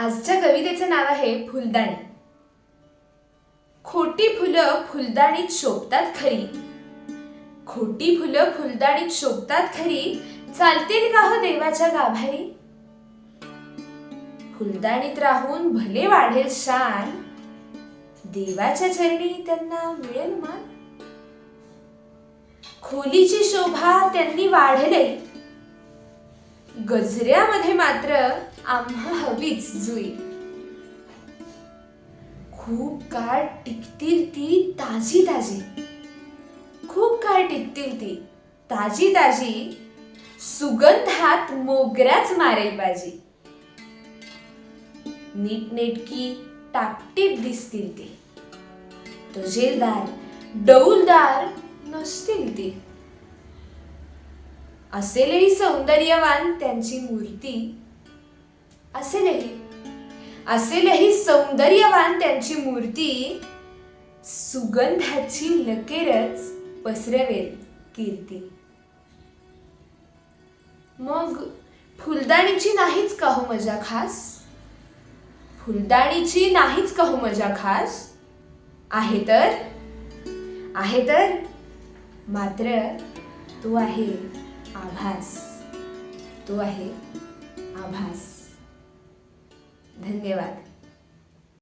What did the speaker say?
आजच्या कवितेचं नाव आहे फुलदाणी. खोटी फुलं फुलदाणीत शोभतात खरी. खोटी फुलं फुलदाणीत शोभतात खरी. चालतील का हो देवाच्या गाभारी? फुलदाणीत राहून भले वाढेल शान देवाच्या चरणी त्यांना मिळेल मान. खोलीची शोभा त्यांनी वाढले गजऱ्यामध्ये मात्र आम्हा हवीच जुई. खूप काळ टिकतील ती ताजी ताजी. खूप काळ टिकतील ती ताजी ताजी सुगंधात मोगऱ्याच मारेल बाजी नीटनेटकी टापटीप दिसतील ती. तजेलदार डौलदार नसतील ती. असेलही सौंदर्यवान त्यांची मूर्ती. असेलही. असेलही सौंदर्यवान त्यांची मूर्ती सुगंधाची लकेरच पसरवेल कीर्ती. मग फुलदाणीची नाहीच का हो मजा खास? फुलदाणीची नाहीच का हो मजा खास? आहे तर? आहे तर? मात्र तो आहे आभास. तो आहे आभास. धन्यवाद.